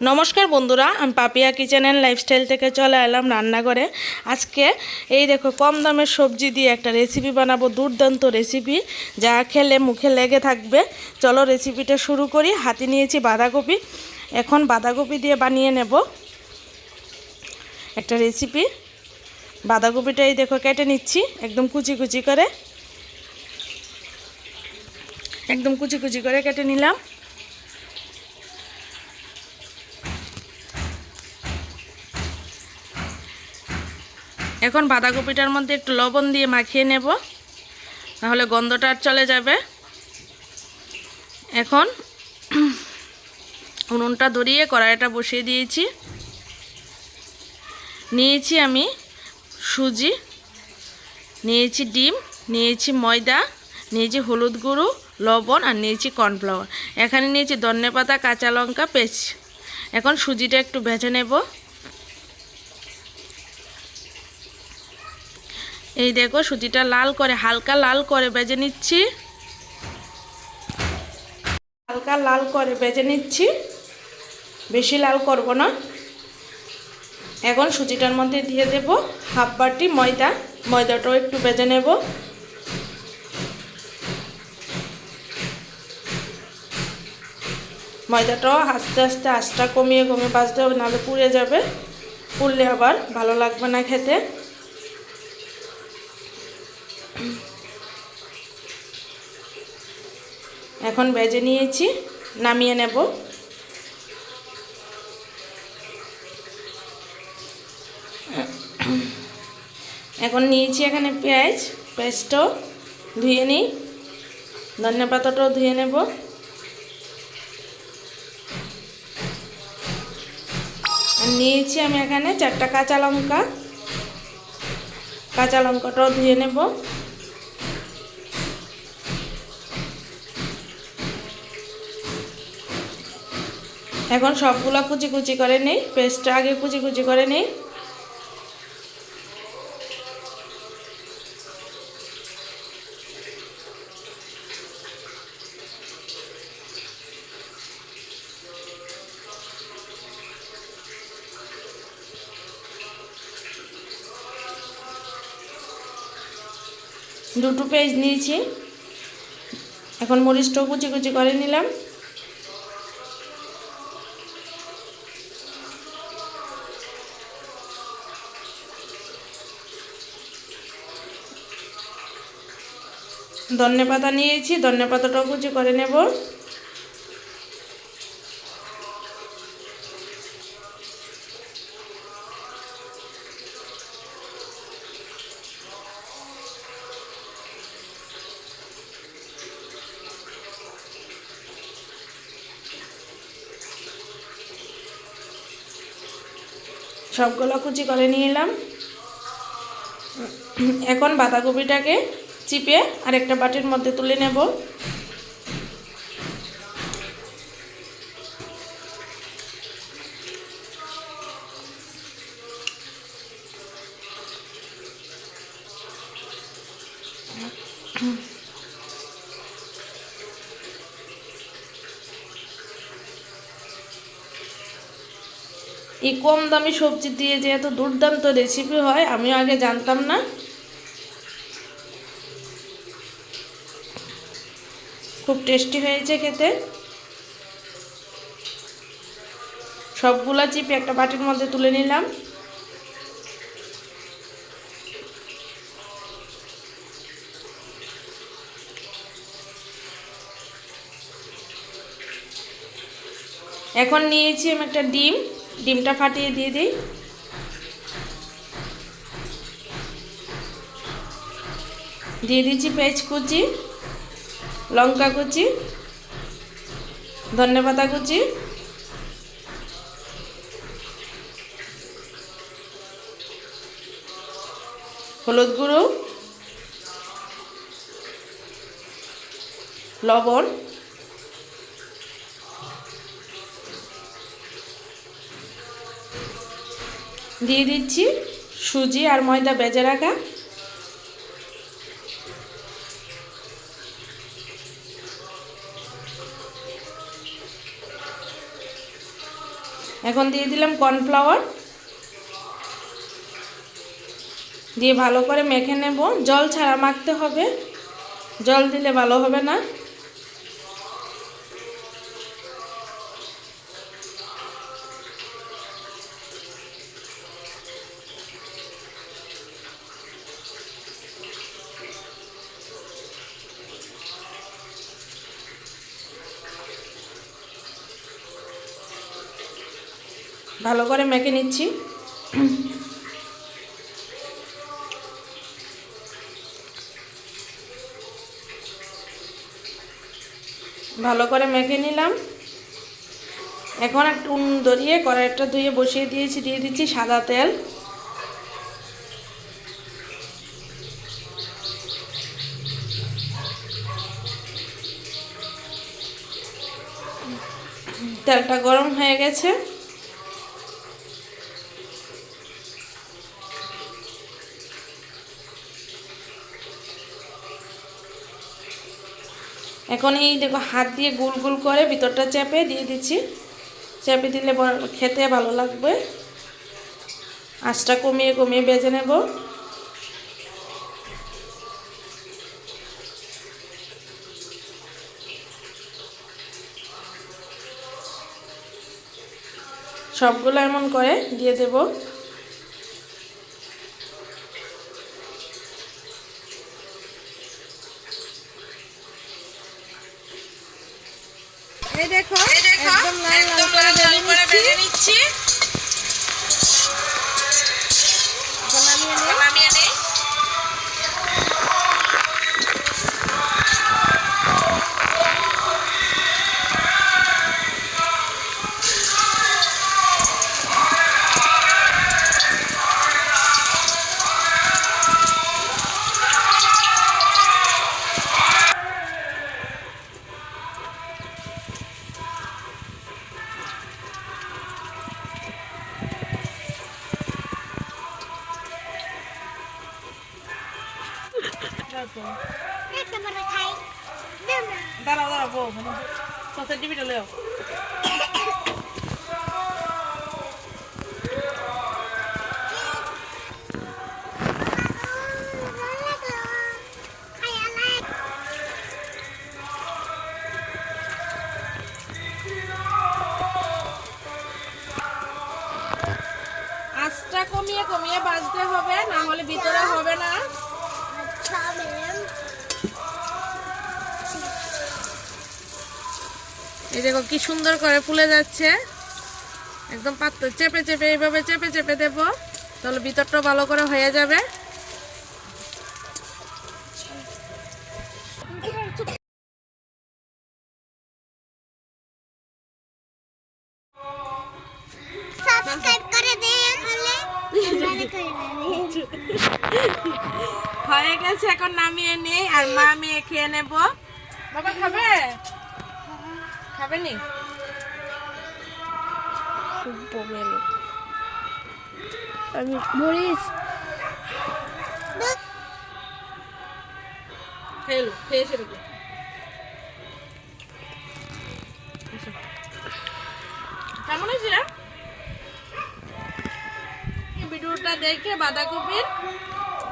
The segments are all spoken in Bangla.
নমস্কার বন্ধুরা, আমি পাপিয়া কিচেন অ্যান্ড লাইফস্টাইল থেকে চলে এলাম রান্নাঘরে। আজকে এই দেখো, কম দামের সবজি দিয়ে একটা রেসিপি বানাবো, দুর্দান্ত রেসিপি যা খেলে মুখে লেগে থাকবে। চলো রেসিপিটা শুরু করি, হাতে নিয়েছি বাঁধাকপি। এখন বাঁধাকপি দিয়ে বানিয়ে নেব। একটা রেসিপি বাঁধাকপিটা এই দেখো, কেটে নিচ্ছি, একদম কুচি কুচি করে। একদম কুচি কুচি করে কেটে নিলাম। এখন বাঁধাকপিটার মধ্যে একটু লবণ দিয়ে মাখিয়ে নেব তাহলে গন্ধটা আর চলে যাবে। এখন উনুনটা ধরিয়ে কড়াইটা বসিয়ে দিয়েছি। নিয়েছি আমি সুজি, নিয়েছি ডিম, নিয়েছি ময়দা, নিয়েছি হলুদ গুঁড়ো, লবণ আর নিয়েছি কর্নফ্লাওয়ার। এখানে নিয়েছি ধনে পাতা কাঁচা লঙ্কা পেস্ট। এখন সুজিটা একটু ভেজে নেব। এই দেখো সুজিটা লাল করে, হালকা লাল করে বেজে নিচ্ছি। হালকা লাল করে বেজে নিচ্ছি। বেশি লাল করব না। এখন সুজিটার মধ্যে দিয়ে দেব হাফ বাটি ময়দা। ময়দাটাও একটু বেজে নেব। ময়দাটাও আস্তে আস্তে আস্তা কমিয়ে কমিয়ে বাজতে হবে, নাহলে পুড়ে যাবে। পুড়লে আবার ভালো লাগবে না খেতে। এখন বেজে নিয়েছি, নামিয়ে নেব। এখন নিয়েছি এখানে পেঁয়াজ পেঁয়াজটাও ধুয়ে নিই, ধনে পাতাটাও ধুয়ে নেব। নিয়েছি আমি এখানে চারটা কাঁচা লঙ্কা, কাঁচা লঙ্কাটাও ধুয়ে নেব। এখন সবগুলো কুচি কুচি করে নেই পেস্টটা আগে কুচি কুচি করে নেই। দুটো পেজ নিয়েছি। এখন মরিচটাও কুচি কুচি করে নিলাম। ধনে পাতা নিয়েছি ধনে পাতাটাও কুচি করে নেব। সবগুলো কুচি করে নিয়ে এলাম। এখন বাঁধাকপিটাকে চিপে আর একটা বাটির মধ্যে তুলে নেব। এই কম দামি সবজি দিয়ে যে এত দুর্দান্ত রেসিপি হয়, আমিও আগে জানতাম না। খুব টেস্টি হয়েছে খেতে। সবগুলা চিপে একটা বাটির মধ্যে তুলে নিলাম। এখন নিয়েছি আমি একটা ডিম। ডিমটা ফাটিয়ে দিয়ে দিই। দিয়ে দিচ্ছি পেঁয়াজ কুচি। লঙ্কা কুচি ধনে পাতা কুচি, হলুদ গুঁড়ো, লবণ, দিয়ে দিচ্ছি সুজি আর ময়দা বেজে রাখা। এখন দিয়ে দিলাম কর্নফ্লাওয়ার। দিয়ে ভালো করে মেখে নেব। জল ছাড়া মাখতে হবে। জল দিলে ভালো হবে না। ভালো করে মেখে নিচ্ছি। ভালো করে মেখে নিলাম। এখন একটু উন ধরিয়ে কড়াইটা ধুয়ে বসিয়ে দিয়েছি, দিয়ে দিচ্ছি সাদা তেল। তেলটা গরম হয়ে গেছে। এখন এই দেখো হাত দিয়ে গুল গুল করে ভিতরটা চেপে দিয়ে দিচ্ছি। চেপে দিলে খেতে ভালো লাগবে। আঁচটা কমিয়ে কমিয়ে বেজে নেব। সবগুলো এমন করে দিয়ে দেব। এই দেখো দাঁড়াও দাঁড়াও বউ সসের টিভিটা লেও এই দেখো কি সুন্দর করে ফুলে যাচ্ছে। একদম পাত্র চেপে চেপে এইভাবে চেপে চেপে দেবো। তাহলে ভিতরটা ভালো করে হয়ে যাবে। হয়ে গেছে এখন নামিয়ে নেই আর মা আমি খেয়ে নেব। বাবা খাবে? খাবে নি আমি। মরিস খেলো খেয়ে কেমন এই ভিডিওটা দেখে বাঁধাকপির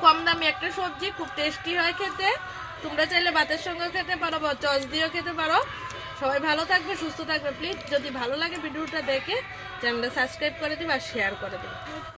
কম দামি একটা সবজি খুব টেস্টি হয় খেতে। তোমরা চাইলে ভাতের সঙ্গেও খেতে পারো বা চচ দিয়েও খেতে পারো। সবাই ভালো থাকবে, সুস্থ থাকবে। প্লিজ যদি ভালো লাগে ভিডিওটা দেখে, চ্যানেলটা সাবস্ক্রাইব করে দিবে আর শেয়ার করে দিবে।